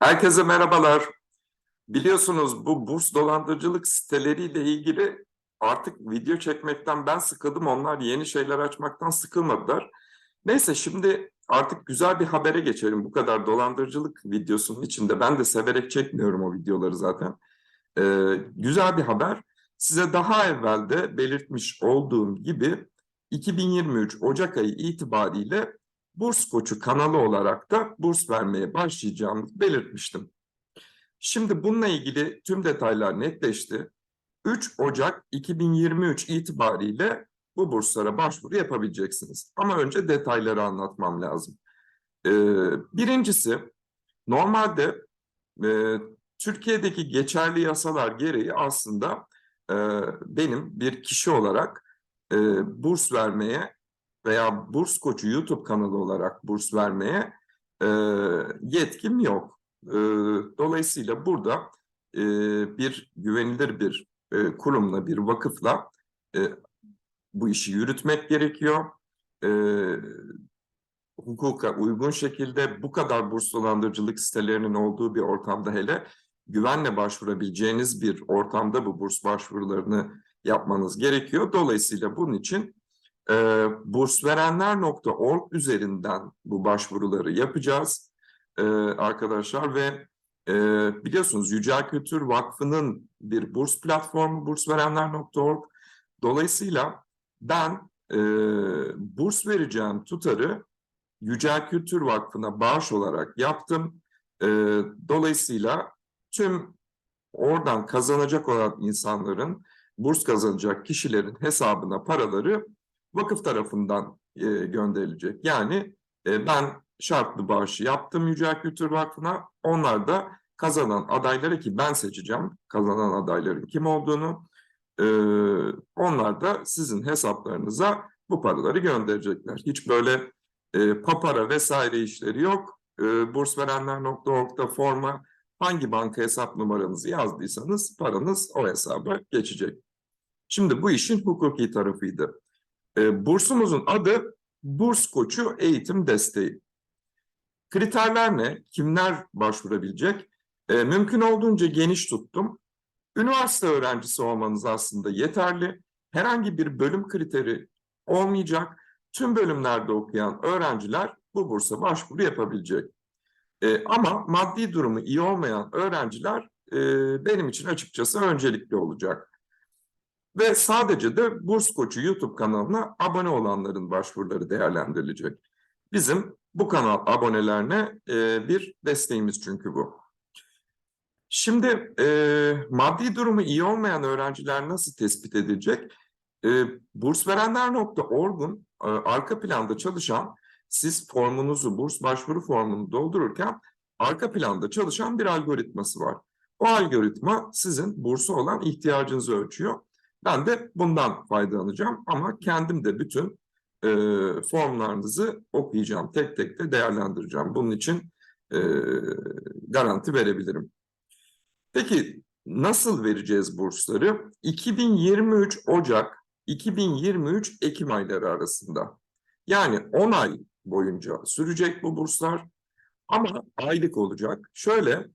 Herkese merhabalar. Biliyorsunuz bu burs dolandırıcılık siteleriyle ilgili artık video çekmekten ben sıkıldım. Onlar yeni şeyler açmaktan sıkılmadılar. Neyse şimdi artık güzel bir habere geçelim. Bu kadar dolandırıcılık videosunun içinde. Ben de severek çekmiyorum o videoları zaten. Ee, güzel bir haber. Size daha evvel de belirtmiş olduğum gibi 2023 Ocak ayı itibariyle Burs Koçu kanalı olarak da burs vermeye başlayacağımızı belirtmiştim. Şimdi bununla ilgili tüm detaylar netleşti. 3 Ocak 2023 itibariyle bu burslara başvuru yapabileceksiniz. Ama önce detayları anlatmam lazım. Ee, birincisi, normalde e, Türkiye'deki geçerli yasalar gereği aslında e, benim bir kişi olarak e, burs vermeye veya Burs Koçu YouTube kanalı olarak burs vermeye e, yetkim yok. E, dolayısıyla burada e, bir güvenilir bir e, kurumla, bir vakıfla e, bu işi yürütmek gerekiyor. E, hukuka uygun şekilde bu kadar burs dolandırıcılık sitelerinin olduğu bir ortamda hele güvenle başvurabileceğiniz bir ortamda bu burs başvurularını yapmanız gerekiyor. Dolayısıyla bunun için e, bursverenler.org üzerinden bu başvuruları yapacağız e, arkadaşlar ve e, biliyorsunuz Yücel Kültür Vakfı'nın bir burs platformu bursverenler.org. Dolayısıyla ben e, burs vereceğim tutarı Yücel Kültür Vakfı'na bağış olarak yaptım. E, dolayısıyla tüm oradan kazanacak olan insanların, burs kazanacak kişilerin hesabına paraları vakıf tarafından e, gönderilecek. Yani e, ben şartlı bağışı yaptım Yücel Kültür Vakfı'na. Onlar da kazanan adayları ki ben seçeceğim kazanan adayların kim olduğunu. E, onlar da sizin hesaplarınıza bu paraları gönderecekler. Hiç böyle e, papara vesaire işleri yok. E, bursverenler.org'da forma hangi banka hesap numaranızı yazdıysanız paranız o hesaba geçecek. Şimdi bu işin hukuki tarafıydı. E, bursumuzun adı Burs Koçu Eğitim Desteği. Kriterler ne? Kimler başvurabilecek? E, mümkün olduğunca geniş tuttum. Üniversite öğrencisi olmanız aslında yeterli. Herhangi bir bölüm kriteri olmayacak. Tüm bölümlerde okuyan öğrenciler bu bursa başvuru yapabilecek. E, ama maddi durumu iyi olmayan öğrenciler e, benim için açıkçası öncelikli olacak. Ve sadece de Burs Koçu YouTube kanalına abone olanların başvuruları değerlendirilecek. Bizim bu kanal abonelerine e, bir desteğimiz çünkü bu. Şimdi e, maddi durumu iyi olmayan öğrenciler nasıl tespit edilecek? E, bursverenler.org'un e, arka planda çalışan, siz formunuzu, burs başvuru formunu doldururken arka planda çalışan bir algoritması var. O algoritma sizin bursu olan ihtiyacınızı ölçüyor. Ben de bundan faydalanacağım ama kendim de bütün e, formlarınızı okuyacağım. Tek tek de değerlendireceğim. Bunun için e, garanti verebilirim. Peki nasıl vereceğiz bursları? 2023 Ocak, 2023 Ekim ayları arasında. Yani 10 ay boyunca sürecek bu burslar ama aylık olacak. Şöyle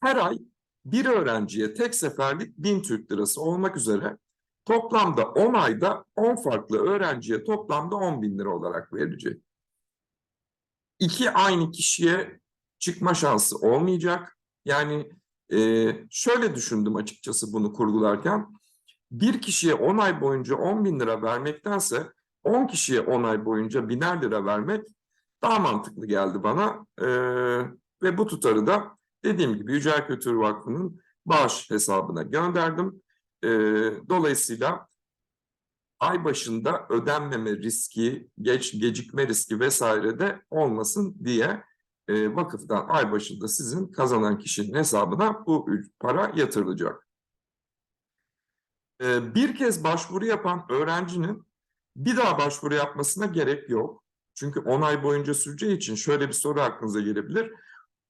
her ay bir öğrenciye tek seferlik 1000 Türk lirası olmak üzere Toplamda 10 ayda 10 farklı öğrenciye toplamda 10 bin lira olarak verilecek. İki aynı kişiye çıkma şansı olmayacak. Yani e, şöyle düşündüm açıkçası bunu kurgularken. Bir kişiye 10 ay boyunca 10 bin lira vermektense 10 kişiye 10 ay boyunca biner lira vermek daha mantıklı geldi bana. E, ve bu tutarı da dediğim gibi Yücel Kültür Vakfı'nın bağış hesabına gönderdim. E, dolayısıyla ay başında ödenmeme riski, geç gecikme riski vesaire de olmasın diye e, vakıftan ay başında sizin kazanan kişinin hesabına bu para yatırılacak. E, bir kez başvuru yapan öğrencinin bir daha başvuru yapmasına gerek yok. Çünkü 10 ay boyunca süreceği için şöyle bir soru aklınıza gelebilir.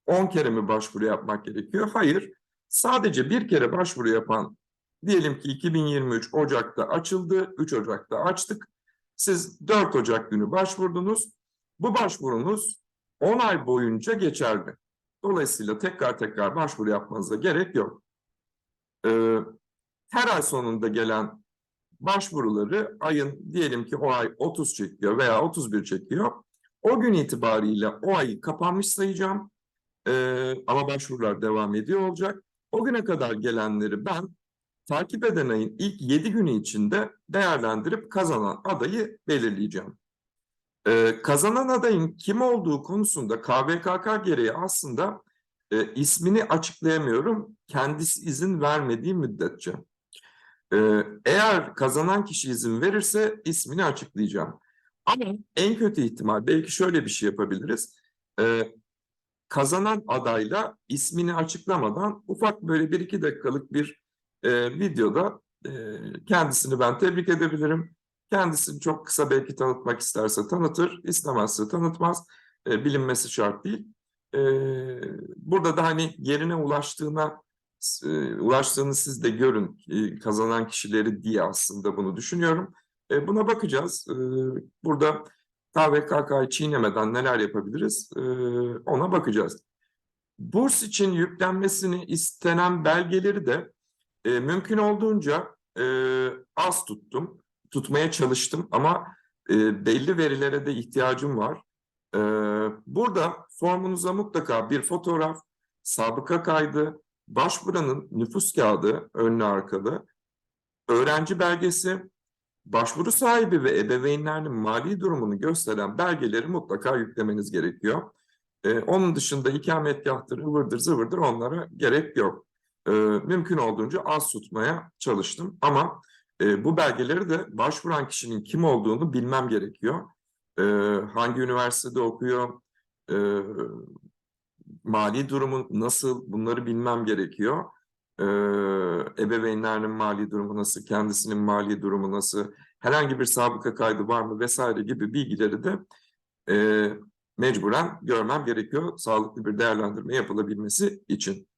10 kere mi başvuru yapmak gerekiyor? Hayır. Sadece bir kere başvuru yapan Diyelim ki 2023 Ocak'ta açıldı, 3 Ocak'ta açtık. Siz 4 Ocak günü başvurdunuz. Bu başvurunuz 10 ay boyunca geçerli. Dolayısıyla tekrar tekrar başvuru yapmanıza gerek yok. Ee, her ay sonunda gelen başvuruları ayın diyelim ki o ay 30 çekiyor veya 31 çekiyor. O gün itibariyle o ayı kapanmış sayacağım. Ee, ama başvurular devam ediyor olacak. O güne kadar gelenleri ben takip eden ayın ilk 7 günü içinde değerlendirip kazanan adayı belirleyeceğim. Ee, kazanan adayın kim olduğu konusunda KVKK gereği aslında e, ismini açıklayamıyorum. Kendisi izin vermediği müddetçe. Ee, eğer kazanan kişi izin verirse ismini açıklayacağım. Ama en kötü ihtimal belki şöyle bir şey yapabiliriz. Ee, kazanan adayla ismini açıklamadan ufak böyle bir iki dakikalık bir e, videoda e, kendisini ben tebrik edebilirim. Kendisini çok kısa belki tanıtmak isterse tanıtır, istemezse tanıtmaz. E, bilinmesi şart değil. E, burada da hani yerine ulaştığına e, ulaştığını siz de görün e, kazanan kişileri diye aslında bunu düşünüyorum. E, buna bakacağız. E, burada KVKK'yı çiğnemeden neler yapabiliriz e, ona bakacağız. Burs için yüklenmesini istenen belgeleri de e, mümkün olduğunca e, az tuttum. Tutmaya çalıştım ama e, belli verilere de ihtiyacım var. E, burada formunuza mutlaka bir fotoğraf, sabıka kaydı, başvuranın nüfus kağıdı önlü arkalı, öğrenci belgesi, başvuru sahibi ve ebeveynlerinin mali durumunu gösteren belgeleri mutlaka yüklemeniz gerekiyor. Ee, onun dışında ikametgahtır, ıvırdır, zıvırdır onlara gerek yok. Ee, mümkün olduğunca az tutmaya çalıştım ama e, bu belgeleri de başvuran kişinin kim olduğunu bilmem gerekiyor. Ee, hangi üniversitede okuyor, e, mali durumu nasıl bunları bilmem gerekiyor. Ee, ebeveynlerinin mali durumu nasıl, kendisinin mali durumu nasıl, herhangi bir sabıka kaydı var mı vesaire gibi bilgileri de e, mecburen görmem gerekiyor sağlıklı bir değerlendirme yapılabilmesi için.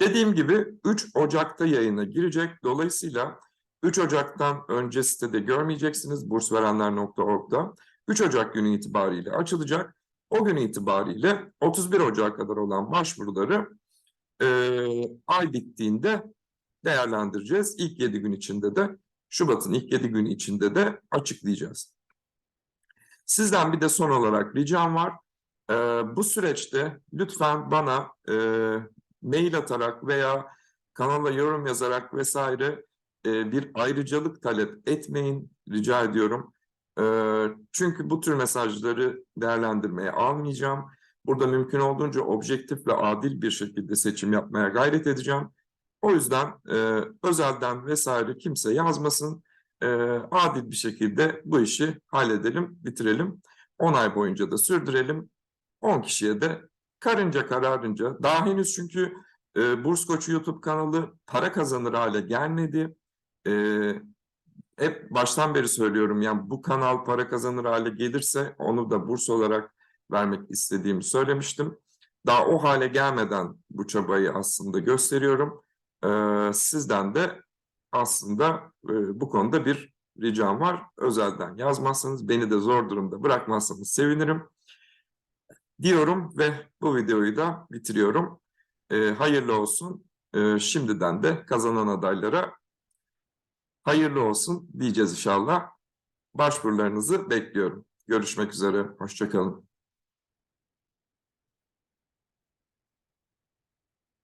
Dediğim gibi 3 Ocak'ta yayına girecek. Dolayısıyla 3 Ocak'tan önce sitede görmeyeceksiniz bursverenler.org'da. 3 Ocak günü itibariyle açılacak. O gün itibariyle 31 Ocak'a kadar olan başvuruları e, ay bittiğinde değerlendireceğiz. İlk 7 gün içinde de Şubat'ın ilk 7 günü içinde de açıklayacağız. Sizden bir de son olarak ricam var. E, bu süreçte lütfen bana e, mail atarak veya kanala yorum yazarak vesaire e, bir ayrıcalık talep etmeyin rica ediyorum. E, çünkü bu tür mesajları değerlendirmeye almayacağım. Burada mümkün olduğunca objektif ve adil bir şekilde seçim yapmaya gayret edeceğim. O yüzden e, özelden vesaire kimse yazmasın. E, adil bir şekilde bu işi halledelim, bitirelim. 10 ay boyunca da sürdürelim. 10 kişiye de karınca kararınca, daha henüz çünkü e, Burs Koçu YouTube kanalı para kazanır hale gelmedi. E, hep baştan beri söylüyorum yani bu kanal para kazanır hale gelirse onu da burs olarak vermek istediğimi söylemiştim. Daha o hale gelmeden bu çabayı aslında gösteriyorum. Ee, sizden de aslında e, bu konuda bir ricam var. Özelden yazmazsanız, beni de zor durumda bırakmazsanız sevinirim. Diyorum ve bu videoyu da bitiriyorum. Ee, hayırlı olsun. Ee, şimdiden de kazanan adaylara hayırlı olsun diyeceğiz inşallah. Başvurularınızı bekliyorum. Görüşmek üzere. Hoşçakalın.